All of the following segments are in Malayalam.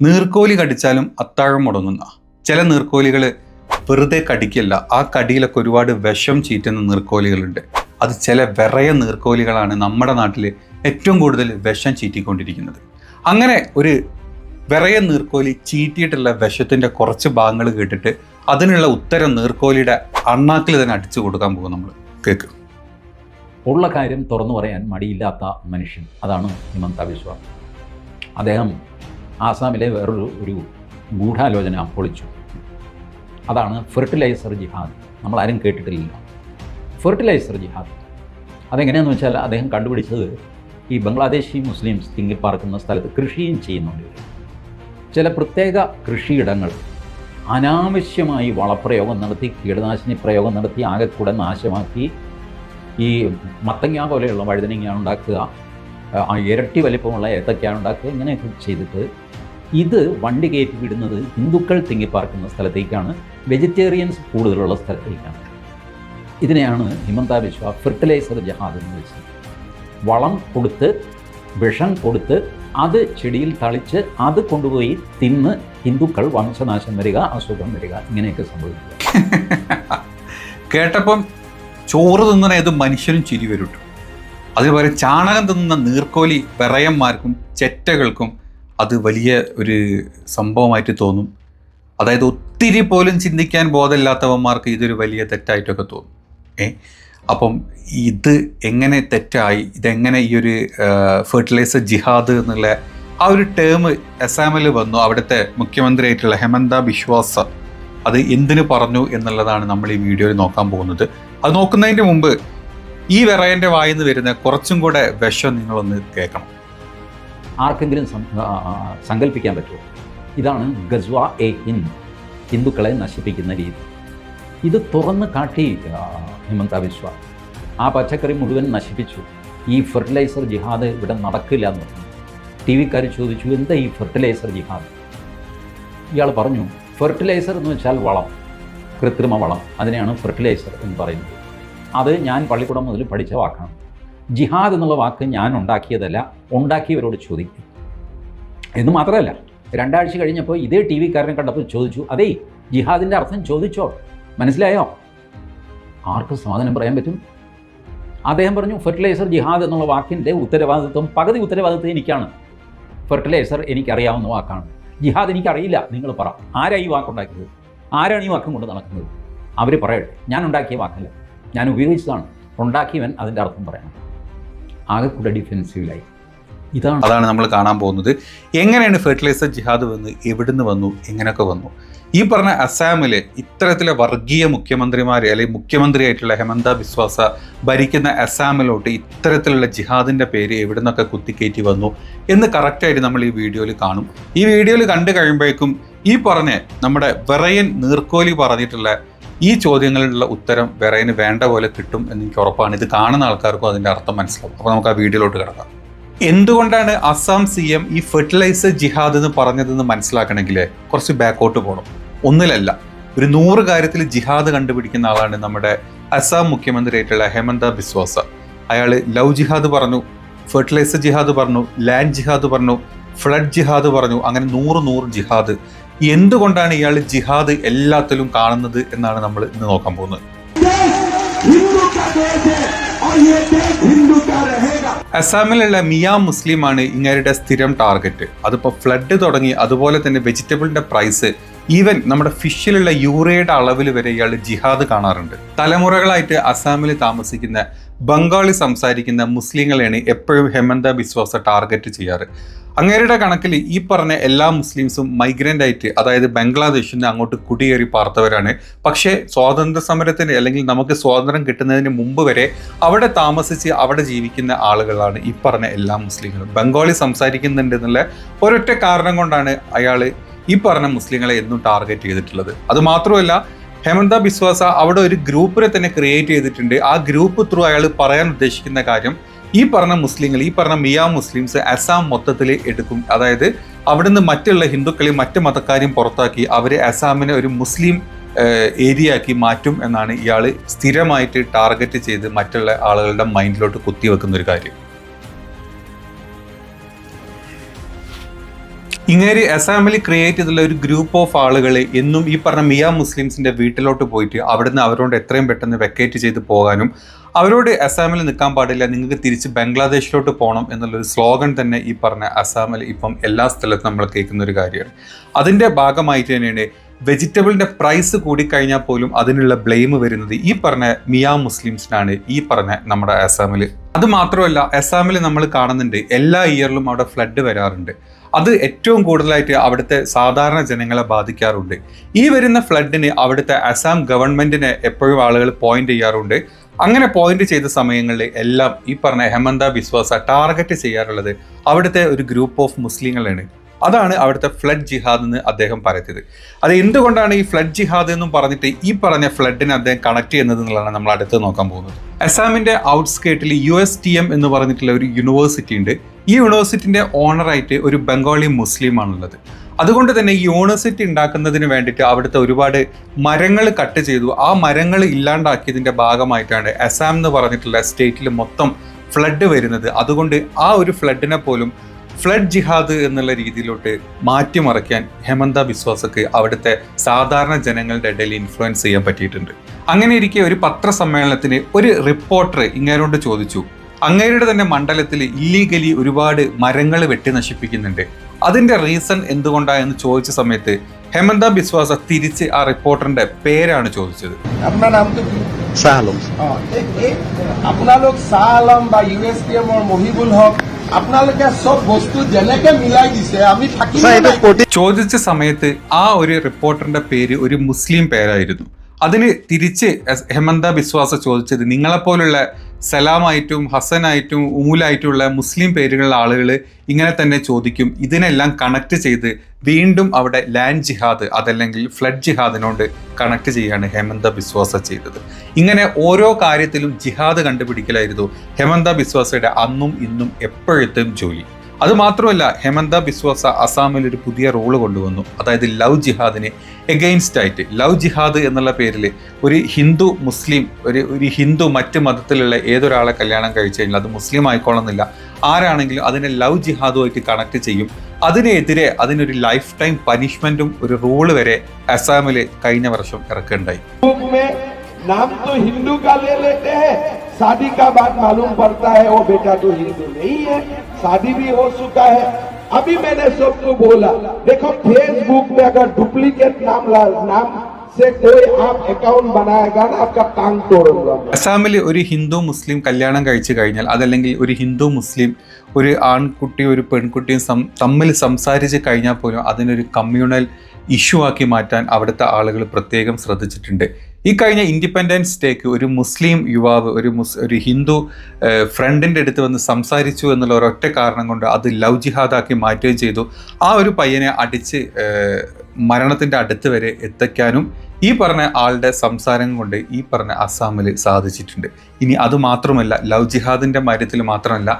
നീർക്കോലി കടിച്ചാലും അത്താഴം മുടങ്ങുന്ന. ചില നീർക്കോലികൾ വെറുതെ കടിക്കല്ല. ആ കടിയിലൊക്കെ ഒരുപാട് വിഷം ചീറ്റുന്ന നീർക്കോലികളുണ്ട്. അത് ചില വിറയ നീർക്കോലികളാണ് നമ്മുടെ നാട്ടിൽ ഏറ്റവും കൂടുതൽ വിഷം ചീറ്റിക്കൊണ്ടിരിക്കുന്നത്. അങ്ങനെ ഒരു വിറയ നീർക്കോലി ചീറ്റിയിട്ടുള്ള വിഷത്തിന്റെ കുറച്ച് ഭാഗങ്ങൾ കേട്ടിട്ട് അതിനുള്ള ഉത്തരം നീർക്കോലിയുടെ അണ്ണാക്കിൽ തന്നെ അടിച്ചു കൊടുക്കാൻ പോകും നമ്മൾ കേക്ക്. ഉള്ള കാര്യം തുറന്നു പറയാൻ മടിയില്ലാത്ത മനുഷ്യൻ. അതാണ് ഹിമന്ത ബിശ്വ അദ്ദേഹം ആസാമിലെ വേറൊരു ഒരു ഗൂഢാലോചന പൊളിച്ചു. അതാണ് ഫെർട്ടിലൈസർ ജിഹാദ്. നമ്മൾ ആരും കേട്ടിട്ടില്ല ഫെർട്ടിലൈസർ ജിഹാദ്. അതെങ്ങനെയാണെന്ന് വെച്ചാൽ അദ്ദേഹം കണ്ടുപിടിച്ചത് ഈ ബംഗ്ലാദേശി മുസ്ലിംസ് തിങ്ങിപ്പാർക്കുന്ന സ്ഥലത്ത് കൃഷിയും ചെയ്യുന്നുണ്ട്. ചില പ്രത്യേക കൃഷിയിടങ്ങൾ അനാവശ്യമായി വളപ്രയോഗം നടത്തി കീടനാശിനി പ്രയോഗം നടത്തി ആകെക്കൂടെ നാശമാക്കി ഈ മത്തങ്ങ പോലെയുള്ള വഴുതനങ്ങ ഉണ്ടാക്കുക. ഇരട്ടി വലിപ്പമുള്ള ഏത്തക്കാണ് ഉണ്ടാക്കുക. ഇങ്ങനെയൊക്കെ ചെയ്തിട്ട് ഇത് വണ്ടി കയറ്റി വിടുന്നത് ഹിന്ദുക്കൾ തിങ്ങിപ്പാർക്കുന്ന സ്ഥലത്തേക്കാണ്. വെജിറ്റേറിയൻസ് കൂടുതലുള്ള സ്ഥലത്തേക്കാണ്. ഇതിനെയാണ് ഹിമന്ത ബിശ്വ ഫെർട്ടിലൈസർ ജഹാദ് എന്ന് വെച്ചത് വളം കൊടുത്ത് വിഷം കൊടുത്ത് അത് ചെടിയിൽ തളിച്ച് അത് കൊണ്ടുപോയി തിന്ന് ഹിന്ദുക്കൾ വംശനാശം വരിക അസുഖം വരിക. ഇങ്ങനെയൊക്കെ സംഭവിക്കുക. കേട്ടപ്പം ചോറ് തിന്നണ ഏത് മനുഷ്യനും ചിരി വരും ട്ടോ. അതേപോലെ ചാണകം തിന്നുന്ന നീർക്കോലി വിറയന്മാർക്കും ചെറ്റകൾക്കും അത് വലിയ ഒരു സംഭവമായിട്ട് തോന്നും. അതായത് ഒത്തിരി പോലും ചിന്തിക്കാൻ ബോധമില്ലാത്തവന്മാർക്ക് ഇതൊരു വലിയ തെറ്റായിട്ടൊക്കെ തോന്നും. ഏ? അപ്പം ഇത് എങ്ങനെ തെറ്റായി? ഇതെങ്ങനെ ഈ ഒരു ഫെർട്ടിലൈസർ ജിഹാദ് എന്നുള്ള ആ ഒരു ടേം അസാമിൽ വന്നു. അവിടുത്തെ മുഖ്യമന്ത്രിയായിട്ടുള്ള ഹെമന്ത ബിശ്വാസ അത് എന്തിനു പറഞ്ഞു എന്നുള്ളതാണ് നമ്മൾ ഈ വീഡിയോയിൽ നോക്കാൻ പോകുന്നത്. അത് നോക്കുന്നതിന്റെ മുമ്പ് ഈ വിറയന്റെ വായിൽ നിന്ന് വരുന്ന കുറച്ചും കൂടെ വിഷം നിങ്ങളൊന്ന് കേൾക്കണം. ആർക്കെങ്കിലും സങ്കല്പിക്കാൻ പറ്റുമോ? ഇതാണ് ഗസ്വ എ ഹിൻ ഹിന്ദുക്കളെ നശിപ്പിക്കുന്ന രീതി. ഇത് തുറന്ന് കാട്ടി ഹിമന്ത വിശ്വ ആ പച്ചക്കറി മുഴുവൻ നശിപ്പിച്ചു. ഈ ഫെർട്ടിലൈസർ ജിഹാദ് ഇവിടെ നടക്കില്ല എന്ന് പറഞ്ഞു. ടി വിക്കാർ ചോദിച്ചു എന്താ ഈ ഫെർട്ടിലൈസർ ജിഹാദ്? ഇയാൾ പറഞ്ഞു ഫെർട്ടിലൈസർ എന്ന് വെച്ചാൽ വളം കൃത്രിമ വളം. അതിനെയാണ് ഫെർട്ടിലൈസർ എന്ന് പറയുന്നത്. അത് ഞാൻ പള്ളിക്കൂടം മുതൽ പഠിച്ച വാക്കാണ്. ജിഹാദ് എന്നുള്ള വാക്ക് ഞാൻ ഉണ്ടാക്കിയതല്ല ഉണ്ടാക്കിയവരോട് ചോദിക്കും. എന്ന് മാത്രമല്ല രണ്ടാഴ്ച കഴിഞ്ഞപ്പോൾ ഇതേ ടി വിക്കാരനെ കണ്ടപ്പോൾ ചോദിച്ചു അതേ ജിഹാദിന്റെ അർത്ഥം ചോദിച്ചോ? മനസ്സിലായോ? ആർക്ക് സമാധാനം പറയാൻ പറ്റും? അദ്ദേഹം പറഞ്ഞു ഫെർട്ടിലൈസർ ജിഹാദ് എന്നുള്ള വാക്കിന്റെ ഉത്തരവാദിത്വം പകുതി ഉത്തരവാദിത്വം എനിക്കാണ്. ഫെർട്ടിലൈസർ എനിക്കറിയാവുന്ന വാക്കാണ്. ജിഹാദ് എനിക്കറിയില്ല നിങ്ങൾ പറ. ആരാ ഈ വാക്കുണ്ടാക്കിയത്? ആരാണ് ഈ വാക്കും കൊണ്ട് നടക്കുന്നത്? അവർ പറയട്ടെ ഞാൻ ഉണ്ടാക്കിയ വാക്കല്ല. ഞാൻ ഉപയോഗിച്ചതാണ്. ഉണ്ടാക്കിയവൻ അതിന്റെ അർത്ഥം പറയണം. ആകെ കൂടെ ഡിഫെൻസീവിലായി ഇതാണ്. അതാണ് നമ്മൾ കാണാൻ പോകുന്നത്. എങ്ങനെയാണ് ഫെർട്ടിലൈസർ ജിഹാദ് വന്ന് എവിടുന്ന് വന്നു? എങ്ങനെയൊക്കെ വന്നു? ഈ പറഞ്ഞ അസാമിലെ ഇത്തരത്തിലെ വർഗീയ മുഖ്യമന്ത്രിമാർ അല്ലെങ്കിൽ മുഖ്യമന്ത്രിയായിട്ടുള്ള ഹെമന്ത ബിശ്വാസ ഭരിക്കുന്ന അസാമിലോട്ട് ഇത്തരത്തിലുള്ള ജിഹാദിന്റെ പേര് എവിടുന്നൊക്കെ കുത്തിക്കയറ്റി വന്നു എന്ന് കറക്റ്റായിട്ട് നമ്മൾ ഈ വീഡിയോയിൽ കാണും. ഈ വീഡിയോയിൽ കണ്ടു കഴിയുമ്പോഴേക്കും ഈ പറഞ്ഞ നമ്മുടെ വെറയൻ നീർക്കോലി പറഞ്ഞിട്ടുള്ള ഈ ചോദ്യങ്ങളിലുള്ള ഉത്തരം വിറയിന് വേണ്ട പോലെ കിട്ടും എന്ന് എനിക്ക് ഉറപ്പാണ്. ഇത് കാണുന്ന ആൾക്കാർക്കും അതിന്റെ അർത്ഥം മനസ്സിലാവും. അപ്പോൾ നമുക്ക് ആ വീഡിയോയിലോട്ട് കിടക്കാം. എന്തുകൊണ്ടാണ് അസാം സി എം ഈ ഫെർട്ടിലൈസർ ജിഹാദ് എന്ന് പറഞ്ഞതെന്ന് മനസ്സിലാക്കണമെങ്കിൽ കുറച്ച് ബാക്കോട്ട് പോകണം ഒന്നിലല്ല ഒരു നൂറ് കാര്യത്തിൽ ജിഹാദ് കണ്ടുപിടിക്കുന്ന ആളാണ് നമ്മുടെ അസാം മുഖ്യമന്ത്രിയായിട്ടുള്ള ഹേമന്ത ബിസ്വാസ. അയാൾ ലവ് ജിഹാദ് പറഞ്ഞു ഫെർട്ടിലൈസർ ജിഹാദ് പറഞ്ഞു ലാൻഡ് ജിഹാദ് പറഞ്ഞു ഫ്ലഡ് ജിഹാദ് പറഞ്ഞു അങ്ങനെ നൂറ് നൂറ് ജിഹാദ് എന്തുകൊണ്ടാണ് ഇയാൾ ജിഹാദ് എല്ലാത്തിലും കാണുന്നത് എന്നാണ് നമ്മൾ ഇന്ന് നോക്കാൻ പോകുന്നത്? അസാമിലുള്ള മിയ മുസ്ലിമാണ് ഇങ്ങരുടെ സ്ഥിരം ടാർഗറ്റ്. അതിപ്പോ ഫ്ലഡ് തുടങ്ങി അതുപോലെ തന്നെ വെജിറ്റബിളിന്റെ പ്രൈസ് ഈവൻ നമ്മുടെ ഫിഷിലുള്ള യൂറിയയുടെ അളവിൽ വരെ ഇയാൾ ജിഹാദ് കാണാറുണ്ട്. തലമുറകളായിട്ട് അസാമിൽ താമസിക്കുന്ന ബംഗാളി സംസാരിക്കുന്ന മുസ്ലിങ്ങളെയാണ് എപ്പോഴും ഹെമന്ത ബിശ്വാസ ടാർഗറ്റ് ചെയ്യാറ്. അങ്ങേരുടെ കണക്കിൽ ഈ പറഞ്ഞ എല്ലാ മുസ്ലിംസും മൈഗ്രന്റ് ആയിട്ട് അതായത് ബംഗ്ലാദേശിൽ നിന്ന് അങ്ങോട്ട് കുടിയേറി പാർത്തവരാണ്. പക്ഷേ സ്വാതന്ത്ര്യ സമരത്തിന് അല്ലെങ്കിൽ നമുക്ക് സ്വാതന്ത്ര്യം കിട്ടുന്നതിന് മുമ്പ് വരെ അവിടെ താമസിച്ച് അവിടെ ജീവിക്കുന്ന ആളുകളാണ് ഈ പറഞ്ഞ എല്ലാ മുസ്ലിങ്ങളും. ബംഗാളി സംസാരിക്കുന്നുണ്ടെന്നുള്ള ഒരൊറ്റ കാരണം കൊണ്ടാണ് അയാൾ ഈ പറഞ്ഞ മുസ്ലിങ്ങളെ എന്നും ടാർഗറ്റ് ചെയ്തിട്ടുള്ളത്. അത് മാത്രമല്ല ഹേമന്ത ബിസ്വാസ അവിടെ ഒരു ഗ്രൂപ്പിനെ തന്നെ ക്രിയേറ്റ് ചെയ്തിട്ടുണ്ട്. ആ ഗ്രൂപ്പ് ത്രൂ അയാൾ പറയാൻ ഉദ്ദേശിക്കുന്ന കാര്യം ഈ പറഞ്ഞ മുസ്ലിങ്ങൾ ഈ പറഞ്ഞ മിയാ മുസ്ലിംസ് അസാം മൊത്തത്തിൽ എടുക്കും. അതായത് അവിടുന്ന് മറ്റുള്ള ഹിന്ദുക്കളെയും മറ്റു മതക്കാരെയും പുറത്താക്കി അവരെ അസാമിനെ ഒരു മുസ്ലിം ഏരിയ ആക്കി മാറ്റും എന്നാണ് ഇയാൾ സ്ഥിരമായിട്ട് ടാർഗറ്റ് ചെയ്ത് മറ്റുള്ള ആളുകളുടെ മൈൻഡിലോട്ട് കുത്തിവെക്കുന്ന ഒരു കാര്യം. ഇങ്ങേര് അസാമിൽ ക്രിയേറ്റ് ചെയ്തുള്ള ഒരു ഗ്രൂപ്പ് ഓഫ് ആളുകൾ എന്നും ഈ പറഞ്ഞ മിയ മുസ്ലിംസിന്റെ വീട്ടിലോട്ട് പോയിട്ട് അവിടുന്ന് അവരോട് എത്രയും പെട്ടെന്ന് വെക്കേറ്റ് ചെയ്ത് പോകാനും അവരോട് അസാമിൽ നിൽക്കാൻ പാടില്ല നിങ്ങൾക്ക് തിരിച്ച് ബംഗ്ലാദേശിലോട്ട് പോകണം എന്നുള്ളൊരു സ്ലോഗൻ തന്നെ ഈ പറഞ്ഞ അസാമിൽ ഇപ്പം എല്ലാ സ്ഥലത്തും നമ്മൾ കേൾക്കുന്ന ഒരു കാര്യമാണ്. അതിന്റെ ഭാഗമായിട്ട് തന്നെയാണ് വെജിറ്റബിളിന്റെ പ്രൈസ് കൂടിക്കഴിഞ്ഞാൽ പോലും അതിനുള്ള ബ്ലെയിം വരുന്നത് ഈ പറഞ്ഞ മിയ മുസ്ലിംസിനാണ് ഈ പറഞ്ഞ നമ്മുടെ അസാമിൽ അത് മാത്രമല്ല അസാമിൽ നമ്മൾ കാണുന്നുണ്ട് എല്ലാ ഇയറിലും അവിടെ ഫ്ലഡ് വരാറുണ്ട്. അത് ഏറ്റവും കൂടുതലായിട്ട് അവിടുത്തെ സാധാരണ ജനങ്ങളെ ബാധിക്കാറുണ്ട്. ഈ വരുന്ന ഫ്ലഡിന് അവിടുത്തെ അസാം ഗവൺമെന്റിനെ എപ്പോഴും ആളുകൾ പോയിന്റ് ചെയ്യാറുണ്ട്. അങ്ങനെ പോയിന്റ് ചെയ്ത സമയങ്ങളിൽ എല്ലാം ഈ പറഞ്ഞ ഹെമന്ത ബിസ്വാസ ടാർഗറ്റ് ചെയ്യാറുള്ളത് അവിടുത്തെ ഒരു ഗ്രൂപ്പ് ഓഫ് മുസ്ലിങ്ങളാണ്. അതാണ് അവിടുത്തെ ഫ്ലഡ് ജിഹാദ് എന്ന് അദ്ദേഹം പറയുന്നത് അത് എന്തുകൊണ്ടാണ് ഈ ഫ്ലഡ് ജിഹാദ് എന്നും പറഞ്ഞിട്ട് ഈ പറഞ്ഞ ഫ്ലഡിനെ അദ്ദേഹം കണക്ട് ചെയ്യുന്നത് എന്നുള്ളതാണ് നമ്മൾ അടുത്ത് നോക്കാൻ പോകുന്നത്. അസാമിന്റെ ഔട്ട്സ്കേട്ടിൽ യു എസ് ടി എം എന്ന് പറഞ്ഞിട്ടുള്ള ഒരു യൂണിവേഴ്സിറ്റി ഉണ്ട്. ഈ യൂണിവേഴ്സിറ്റിന്റെ ഓണറായിട്ട് ഒരു ബംഗാളി മുസ്ലിം ആണുള്ളത്. അതുകൊണ്ട് തന്നെ ഈ യൂണിവേഴ്സിറ്റി ഉണ്ടാക്കുന്നതിന് വേണ്ടിയിട്ട് അവിടുത്തെ ഒരുപാട് മരങ്ങൾ കട്ട് ചെയ്തു. ആ മരങ്ങൾ ഇല്ലാണ്ടാക്കിയതിന്റെ ഭാഗമായിട്ടാണ് അസാം എന്ന് പറഞ്ഞിട്ടുള്ള സ്റ്റേറ്റിൽ മൊത്തം ഫ്ലഡ് വരുന്നത്. അതുകൊണ്ട് ആ ഒരു ഫ്ലഡിനെ പോലും ഫ്ലഡ് ജിഹാദ് എന്നുള്ള രീതിയിലോട്ട് മാറ്റിമറിക്കാൻ ഹേമന്ത ബിസ്വാസക്ക് അവിടുത്തെ സാധാരണ ജനങ്ങളുടെ ഇടയിൽ ഇൻഫ്ലുവൻസ് ചെയ്യാൻ പറ്റിയിട്ടുണ്ട്. അങ്ങനെ ഇരിക്കെ ഒരു പത്രസമ്മേളനത്തിന് ഒരു റിപ്പോർട്ടർ ഇങ്ങനോട് ചോദിച്ചു അങ്ങേരുടെ തന്നെ മണ്ഡലത്തിൽ ഇല്ലീഗലി ഒരുപാട് മരങ്ങൾ വെട്ടി നശിപ്പിക്കുന്നുണ്ട്. അതിന്റെ റീസൺ എന്തുകൊണ്ടാ എന്ന് ചോദിച്ച സമയത്ത് ഹേമന്ത ബിസ്വാസ തിരിച്ച് ആ റിപ്പോർട്ടറിന്റെ പേരാണ് ചോദിച്ചത്. സാലം. ചോദിച്ച സമയത്ത് ആ ഒരു റിപ്പോർട്ടറിന്റെ പേര് ഒരു മുസ്ലിം പേരായിരുന്നു. അതിന് തിരിച്ച് ഹെമന്ത ബിശ്വാസ ചോദിച്ചത് നിങ്ങളെപ്പോലുള്ള സലാമായിട്ടും ഹസനായിട്ടും ഉമുലായിട്ടുള്ള മുസ്ലിം പേരുകളുള്ള ആളുകൾ ഇങ്ങനെ തന്നെ ചോദിക്കും. ഇതിനെല്ലാം കണക്ട് ചെയ്ത് വീണ്ടും അവിടെ ലാൻഡ് ജിഹാദ് അതല്ലെങ്കിൽ ഫ്ലഡ് ജിഹാദിനോട് കണക്ട് ചെയ്യാണ് ഹേമന്ത ബിസ്വാസ ചെയ്തത്. ഇങ്ങനെ ഓരോ കാര്യത്തിലും ജിഹാദ് കണ്ടുപിടിക്കലായിരുന്നു ഹേമന്ത ബിസ്വാസയുടെ അന്നും ഇന്നും എപ്പോഴത്തെയും ജോലി. അത് മാത്രമല്ല ഹേമന്ത ബിസ്വാസ അസാമിൽ ഒരു പുതിയ റോൾ കൊണ്ടുവന്നു. അതായത് ലവ് ജിഹാദിനെ എഗെയിൻസ്റ്റ് ആയിട്ട്. ലവ് ജിഹാദ് എന്നുള്ള പേരിൽ ഒരു ഹിന്ദു മുസ്ലിം ഒരു ഒരു ഹിന്ദു മറ്റ് മതത്തിലുള്ള ഏതൊരാളെ കല്യാണം കഴിച്ചു കഴിഞ്ഞാൽ അത് മുസ്ലിം ആയിക്കോളന്നില്ല ആരാണെങ്കിലും അതിനെ ലവ് ജിഹാദുമായിട്ട് കണക്ട് ചെയ്യും. അതിനെതിരെ അതിനൊരു ലൈഫ് ടൈം പനിഷ്മെന്റും ഒരു റൂൾ വരെ അസാമിൽ കഴിഞ്ഞ വർഷം ഇറക്കുകയുണ്ടായി. नाम तो हिंदू का ले लेते हैं शादी का बात मालूम पड़ता है वो बेटा तो हिंदू नहीं है शादी भी हो चुका है अभी मैंने सबको बोला देखो फेसबुक में अगर डुप्लीकेट नाम ला- नाम से कोई आप अकाउंट बनाएगा ना आपका टांग तोड़ूंगा मैं അസാമിൽ ഒരു ഹിന്ദു മുസ്ലിം കല്യാണം കഴിച്ചു കഴിഞ്ഞാൽ അതല്ലെങ്കിൽ ഒരു ഹിന്ദു മുസ്ലിം ഒരു ആൺകുട്ടിയും ഒരു പെൺകുട്ടിയും സം തമ്മിൽ സംസാരിച്ച് കഴിഞ്ഞാൽ പോലും അതിനൊരു കമ്മ്യൂണൽ ഇഷ്യൂ ആക്കി മാറ്റാൻ അവിടുത്തെ ആളുകൾ പ്രത്യേകം ശ്രദ്ധിച്ചിട്ടുണ്ട് ഈ കഴിഞ്ഞ ഇൻഡിപെൻഡൻസ് ഡേക്ക് ഒരു മുസ്ലിം യുവാവ് ഒരു മുസ് ഒരു ഹിന്ദു ഫ്രണ്ടിന്റെ അടുത്ത് വന്ന് സംസാരിച്ചു എന്നുള്ള ഒരൊറ്റ കാരണം കൊണ്ട് അത് ലവ് ജിഹാദാക്കി മാറ്റുകയും ചെയ്തു. ആ ഒരു പയ്യനെ അടിച്ച് മരണത്തിന്റെ അടുത്ത് വരെ എത്തിക്കാനും ഈ പറഞ്ഞ ആളുടെ സംസാരം കൊണ്ട് ഈ പറഞ്ഞ അസാമിൽ സാധിച്ചിട്ടുണ്ട്. ഇനി അത് മാത്രമല്ല ലവ് ജിഹാദിന്റെ കാര്യത്തിൽ മാത്രമല്ല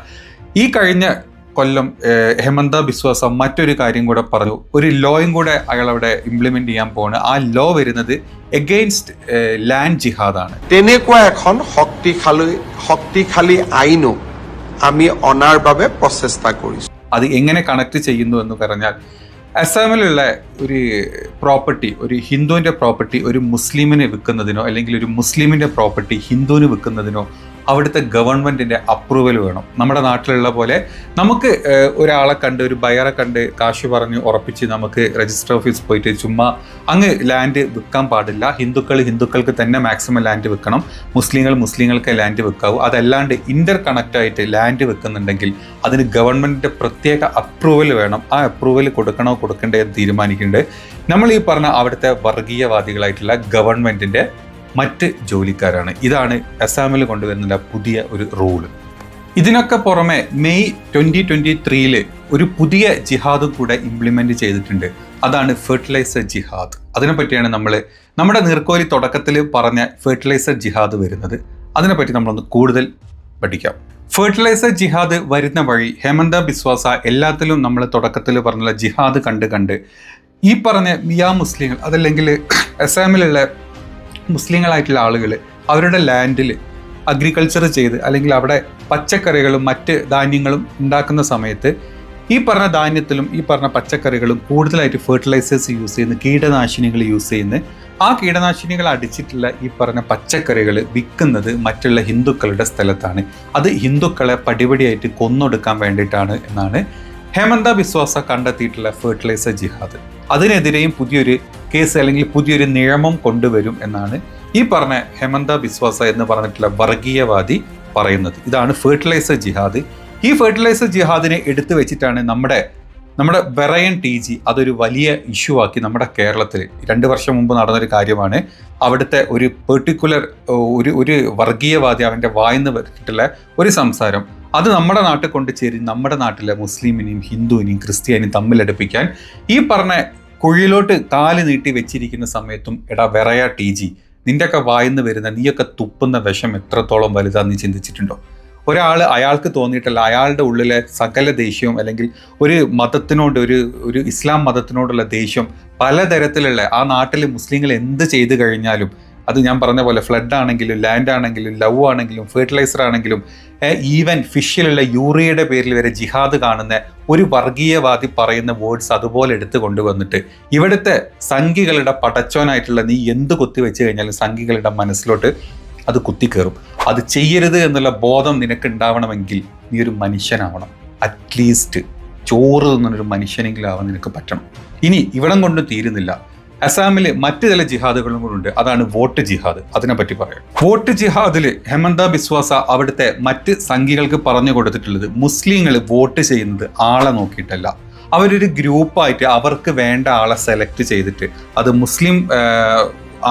ഈ കഴിഞ്ഞ കൊല്ലം ഏഹ്, ഹെമന്ത ബിസ്വാസ മറ്റൊരു കാര്യം കൂടെ പറഞ്ഞു ഒരു ലോയും കൂടെ അയാൾ അവിടെ ഇംപ്ലിമെന്റ് ചെയ്യാൻ പോവാണ് ആ ലോ വരുന്നത് എഗെയിൻസ്റ്റ് ലാൻഡ് ജിഹാദാണ് তেনেকুৱা এখন শক্তিশালী শক্তিশালী আইনো আমি অনাৰ বাবে প্ৰচেষ্টা কৰিছোঁ അത് എങ്ങനെ കണക്ട് ചെയ്യുന്നു എന്ന് പറഞ്ഞാൽ അസാമിലുള്ള ഒരു പ്രോപ്പർട്ടി ഒരു ഹിന്ദുവിൻ്റെ പ്രോപ്പർട്ടി ഒരു മുസ്ലിമിന് വിൽക്കുന്നതിനോ അല്ലെങ്കിൽ ഒരു മുസ്ലിമിൻ്റെ പ്രോപ്പർട്ടി ഹിന്ദുവിന് വിൽക്കുന്നതിനോ അവിടുത്തെ ഗവൺമെന്റിന്റെ അപ്രൂവൽ വേണം. നമ്മുടെ നാട്ടിലുള്ള പോലെ നമുക്ക് ഒരാളെ കണ്ട് ഒരു ബയറെ കണ്ട് കാശ് പറഞ്ഞ് ഉറപ്പിച്ച് നമുക്ക് രജിസ്റ്റർ ഓഫീസ് പോയിട്ട് ചുമ്മാ അങ്ങ് ലാൻഡ് വിൽക്കാൻ പാടില്ല. ഹിന്ദുക്കൾ ഹിന്ദുക്കൾക്ക് തന്നെ മാക്സിമം ലാൻഡ് വിൽക്കണം. മുസ്ലിങ്ങൾ മുസ്ലിങ്ങൾക്ക് ലാൻഡ് വിൽക്കാവൂ. അതല്ലാണ്ട് ഇന്റർ കണക്റ്റ് ആയിട്ട് ലാൻഡ് വെക്കുന്നുണ്ടെങ്കിൽ അതിന് ഗവൺമെന്റിന്റെ പ്രത്യേക അപ്രൂവൽ വേണം. ആ അപ്രൂവൽ കൊടുക്കണോ കൊടുക്കണ്ടേ തീരുമാനിക്കേണ്ടത് നമ്മൾ ഈ പറഞ്ഞ അവിടുത്തെ വർഗീയവാദികളായിട്ടുള്ള ഗവൺമെന്റിന്റെ മറ്റ് ജോലിക്കാരാണ്. ഇതാണ് അസാമിൽ കൊണ്ടുവരുന്ന പുതിയ ഒരു റൂൾ. ഇതിനൊക്കെ പുറമെ മെയ് ട്വന്റി ട്വന്റി ത്രീയിൽ ഒരു പുതിയ ജിഹാദും കൂടെ ഇംപ്ലിമെന്റ് ചെയ്തിട്ടുണ്ട്. അതാണ് ഫെർട്ടിലൈസർ ജിഹാദ്. അതിനെപ്പറ്റിയാണ് നമ്മൾ നമ്മുടെ നീർക്കോലി തുടക്കത്തിൽ പറഞ്ഞ ഫെർട്ടിലൈസർ ജിഹാദ് വരുന്നത്. അതിനെപ്പറ്റി നമ്മളൊന്ന് കൂടുതൽ പഠിക്കാം. ഫെർട്ടിലൈസർ ജിഹാദ് വരുന്ന വഴി ഹേമന്ത ബിസ്വാസ എല്ലാത്തിലും നമ്മൾ തുടക്കത്തിൽ പറഞ്ഞുള്ള ജിഹാദ് കണ്ട് കണ്ട് ഈ പറഞ്ഞ മിയാ മുസ്ലിങ്ങൾ അതല്ലെങ്കിൽ അസാമിലുള്ള മുസ്ലിങ്ങളായിട്ടുള്ള ആളുകൾ അവരുടെ ലാൻഡിൽ അഗ്രികൾച്ചർ ചെയ്ത് അല്ലെങ്കിൽ അവിടെ പച്ചക്കറികളും മറ്റ് ധാന്യങ്ങളും ഉണ്ടാക്കുന്ന സമയത്ത് ഈ പറഞ്ഞ ധാന്യത്തിലും ഈ പറഞ്ഞ പച്ചക്കറികളും കൂടുതലായിട്ട് ഫെർട്ടിലൈസേഴ്സ് യൂസ് ചെയ്യുന്ന കീടനാശിനികൾ യൂസ് ചെയ്യുന്ന ആ കീടനാശിനികൾ അടിച്ചിട്ടുള്ള ഈ പറഞ്ഞ പച്ചക്കറികൾ വിൽക്കുന്നത് മറ്റുള്ള ഹിന്ദുക്കളുടെ സ്ഥലത്താണ്. അത് ഹിന്ദുക്കളെ പടിപടിയായിട്ട് കൊന്നൊടുക്കാൻ വേണ്ടിയിട്ടാണ് എന്നാണ് ഹേമന്ത ബിസ്വാസ കണ്ടെത്തിയിട്ടുള്ള ഫെർട്ടിലൈസർ ജിഹാദ്. അതിനെതിരെയും പുതിയൊരു കേസ് അല്ലെങ്കിൽ പുതിയൊരു നിയമം കൊണ്ടുവരും എന്നാണ് ഈ പറഞ്ഞ ഹേമന്ത ബിസ്വാസ എന്ന് പറഞ്ഞിട്ടുള്ള വർഗീയവാദി പറയുന്നത്. ഇതാണ് ഫെർട്ടിലൈസർ ജിഹാദ്. ഈ ഫെർട്ടിലൈസർ ജിഹാദിനെ എടുത്തു വെച്ചിട്ടാണ് നമ്മുടെ നമ്മുടെ ബെറയൻ ടി ജി അതൊരു വലിയ ഇഷ്യൂ ആക്കി നമ്മുടെ കേരളത്തിൽ രണ്ട് വർഷം മുമ്പ് നടന്നൊരു കാര്യമാണ് അവിടുത്തെ ഒരു പെർട്ടിക്കുലർ ഒരു ഒരു വർഗീയവാദി അവന്റെ വായിന്ന് പറ്റിയിട്ടുള്ള ഒരു സംസാരം. അത് നമ്മുടെ നാട്ടിൽ കൊണ്ട് ചേരി നമ്മുടെ നാട്ടിലെ മുസ്ലിമിനെയും ഹിന്ദുവിനെയും ക്രിസ്ത്യാനിയും തമ്മിലടുപ്പിക്കാൻ ഈ പറഞ്ഞ കുഴിയിലോട്ട് കാൽ നീട്ടി വെച്ചിരിക്കുന്ന സമയത്തും എടാ വെറയ ടി ജി നിന്റെയൊക്കെ വായിന്ന് വരുന്ന നീയൊക്കെ തുപ്പുന്ന വിഷം എത്രത്തോളം വലുതാന്ന് നീ ചിന്തിച്ചിട്ടുണ്ടോ? ഒരാൾ അയാൾക്ക് തോന്നിയിട്ടല്ല അയാളുടെ ഉള്ളിലെ സകല ദേഷ്യവും അല്ലെങ്കിൽ ഒരു മതത്തിനോട് ഒരു ഒരു ഇസ്ലാം മതത്തിനോടുള്ള ദേഷ്യം പലതരത്തിലുള്ള ആ നാട്ടിൽ മുസ്ലിങ്ങൾ എന്ത് ചെയ്തു കഴിഞ്ഞാലും അത് ഞാൻ പറഞ്ഞ പോലെ ഫ്ലഡ് ആണെങ്കിലും ലാൻഡ് ആണെങ്കിലും ലവ് ആണെങ്കിലും ഫെർട്ടിലൈസർ ആണെങ്കിലും ഈവൻ ഫിഷിലുള്ള യൂറിയയുടെ പേരിൽ വരെ ജിഹാദ് കാണുന്ന ഒരു വർഗീയവാദി പറയുന്ന വേർഡ്സ് അതുപോലെ എടുത്തു കൊണ്ടുവന്നിട്ട് ഇവിടുത്തെ സംഘികളുടെ പടച്ചോനായിട്ടുള്ള നീ എന്ത് കുത്തി വെച്ച് കഴിഞ്ഞാലും സംഘികളുടെ മനസ്സിലോട്ട് അത് കുത്തിക്കയറും അത് ചെയ്യരുത് എന്നുള്ള ബോധം നിനക്ക് ഉണ്ടാവണമെങ്കിൽ നീ ഒരു മനുഷ്യനാവണം. അറ്റ്ലീസ്റ്റ് ചോറ് തിന്നൊരു മനുഷ്യനെങ്കിലും ആവാൻ നിനക്ക് പറ്റണം. ഇനി ഇവിടം കൊണ്ട് തീരുന്നില്ല. അസാമിൽ മറ്റ് ചില ജിഹാദുകളും കൂടെ ഉണ്ട്. അതാണ് വോട്ട് ജിഹാദ്. അതിനെ പറ്റി പറയാം. വോട്ട് ജിഹാദിൽ ഹെമന്ത ബിസ്വാസ അവിടുത്തെ മറ്റ് സംഘികൾക്ക് പറഞ്ഞു കൊടുത്തിട്ടുള്ളത് മുസ്ലിങ്ങൾ വോട്ട് ചെയ്യുന്നത് ആളെ നോക്കിയിട്ടല്ല. അവരൊരു ഗ്രൂപ്പായിട്ട് അവർക്ക് വേണ്ട ആളെ സെലക്ട് ചെയ്തിട്ട് അത് മുസ്ലിം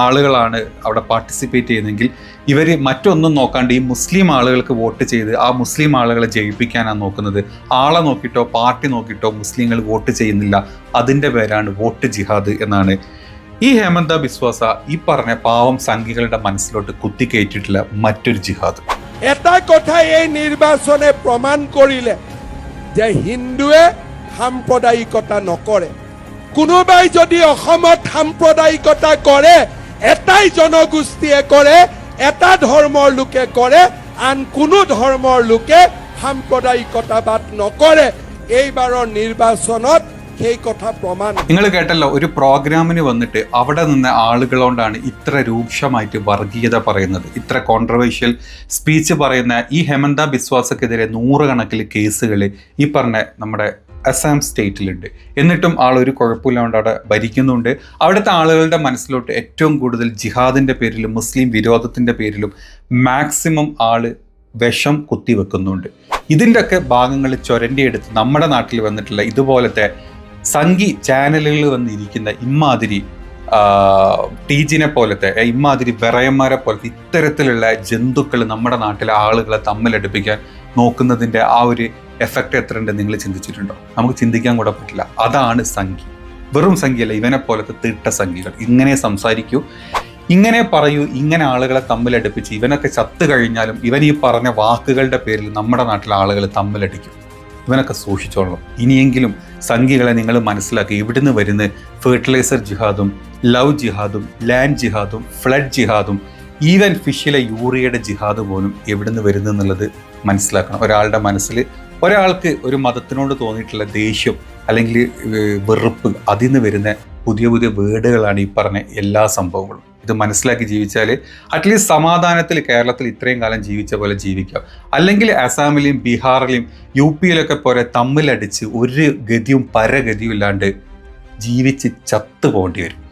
ആളുകളാണ് അവിടെ പാർട്ടിസിപ്പേറ്റ് ചെയ്യുന്നതെങ്കിൽ ഇവർ മറ്റൊന്നും നോക്കാണ്ട് ഈ മുസ്ലിം ആളുകൾക്ക് വോട്ട് ചെയ്ത് ആ മുസ്ലിം ആളുകളെ ജയിപ്പിക്കാനാണ് നോക്കുന്നത്. ആളെ നോക്കിയിട്ടോ പാർട്ടി നോക്കിയിട്ടോ മുസ്ലിങ്ങൾ വോട്ട് ചെയ്യുന്നില്ല. അതിന്റെ പേരാണ് വോട്ട് ജിഹാദ് എന്നാണ് ഈ ഹേമന്ത ബിസ്വാസ ഈ പറഞ്ഞ പാവം സംഘികളുടെ മനസ്സിലോട്ട് കുത്തിക്കയറ്റിയിട്ടുള്ള മറ്റൊരു ജിഹാദ് এটা কথা এই নিৰ্বাচনে প্ৰমাণ কৰিলে যে হিন্দুৱে সাম্প্ৰদায়িকতা নকৰে কোনোবাই যদি অসমত সাম্প্ৰদায়িকতা কৰে এটাই জনগোষ্ঠীয়ে কৰে এটা ধৰ্মৰ লোকে কৰে আন কোনো ধৰ্মৰ লোকে সাম্প্ৰদায়িকতাবাদ নকৰে এইবাৰৰ নিৰ্বাচনত সেই কথা প্ৰমাণ നിങ്ങൾ കേട്ടല്ലോ ഒരു പ്രോഗ്രാമിന് വന്നിട്ട് അവിടെ നിന്ന് ആളുകളോണ്ടാണ് ഇത്ര രൂക്ഷമായിട്ട് വർഗീയത പറയുന്നത് ഇത്ര കോൺട്രവേഴ്ഷ്യൽ സ്പീച്ച് പറയുന്ന ഈ ഹെമന്ത ബിസ്വാസക്കെതിരെ നൂറുകണക്കിൽ കേസുകൾ ഈ പറഞ്ഞ നമ്മുടെ അസാം സ്റ്റേറ്റിലുണ്ട് എന്നിട്ടും ആൾ ഒരു കുഴപ്പമില്ലാണ്ട് അവിടെ ഭരിക്കുന്നുണ്ട് അവിടുത്തെ ആളുകളുടെ മനസ്സിലോട്ട് ഏറ്റവും കൂടുതൽ ജിഹാദിൻ്റെ പേരിലും മുസ്ലിം വിരോധത്തിൻ്റെ പേരിലും മാക്സിമം ആള് വിഷം കുത്തിവെക്കുന്നുണ്ട് ഇതിൻ്റെയൊക്കെ ഭാഗങ്ങൾ ചുരണ്ടിയെടുത്ത് നമ്മുടെ നാട്ടിൽ വന്നിട്ടുള്ള ഇതുപോലത്തെ സംഘി ചാനലുകളിൽ വന്നിരിക്കുന്ന ഇമ്മാതിരി ടീജിനെ പോലത്തെ ഇമ്മാതിരി വിറയന്മാരെ പോലത്തെ ഇത്തരത്തിലുള്ള ജന്തുക്കൾ നമ്മുടെ നാട്ടിലെ ആളുകളെ തമ്മിലടുപ്പിക്കാൻ നോക്കുന്നതിന്റെ ആ ഒരു എഫക്റ്റ് എത്ര ഉണ്ട് നിങ്ങൾ ചിന്തിച്ചിട്ടുണ്ടോ? നമുക്ക് ചിന്തിക്കാൻ കൂടെ പറ്റില്ല. അതാണ് സംഖ്യ വെറും സംഖ്യയല്ല ഇവനെ പോലത്തെ തിട്ട സംഖ്യകൾ ഇങ്ങനെ സംസാരിക്കൂ ഇങ്ങനെ പറയൂ ഇങ്ങനെ ആളുകളെ തമ്മിലടുപ്പിച്ച് ഇവനൊക്കെ ചത്തു കഴിഞ്ഞാലും ഇവൻ ഈ പറഞ്ഞ വാക്കുകളുടെ പേരിൽ നമ്മുടെ നാട്ടിലെ ആളുകൾ തമ്മിലടിക്കും ഇവനൊക്കെ സൂക്ഷിച്ചോളണം. ഇനിയെങ്കിലും സംഖ്യകളെ നിങ്ങൾ മനസ്സിലാക്കി ഇവിടുന്ന് വരുന്ന ഫെർട്ടിലൈസർ ജിഹാദും ലവ് ജിഹാദും ലാൻഡ് ജിഹാദും ഫ്ലഡ് ജിഹാദും ഈവൻ ഫിഷിലെ യൂറിയയുടെ ജിഹാദ് പോലും എവിടുന്ന് വരുന്നു എന്നുള്ളത് മനസ്സിലാക്കണം. ഒരാളുടെ മനസ്സിൽ ഒരാൾക്ക് ഒരു മതത്തിനോട് തോന്നിയിട്ടുള്ള ദേഷ്യം അല്ലെങ്കിൽ വെറുപ്പ് അതിൽ നിന്ന് വരുന്ന പുതിയ പുതിയ വേർഡുകളാണ് ഈ പറഞ്ഞ എല്ലാ സംഭവങ്ങളും. ഇത് മനസ്സിലാക്കി ജീവിച്ചാൽ അറ്റ്ലീസ്റ്റ് സമാധാനത്തിൽ കേരളത്തിൽ ഇത്രയും കാലം ജീവിച്ച പോലെ ജീവിക്കാം. അല്ലെങ്കിൽ അസാമിലെയും ബീഹാറിലെയും യു പിയിലൊക്കെ പോലെ തമ്മിലടിച്ച് ഒരു ഗതിയും പരഗതിയും ഇല്ലാണ്ട് ജീവിച്ച് ചത്തു പോകേണ്ടി വരും.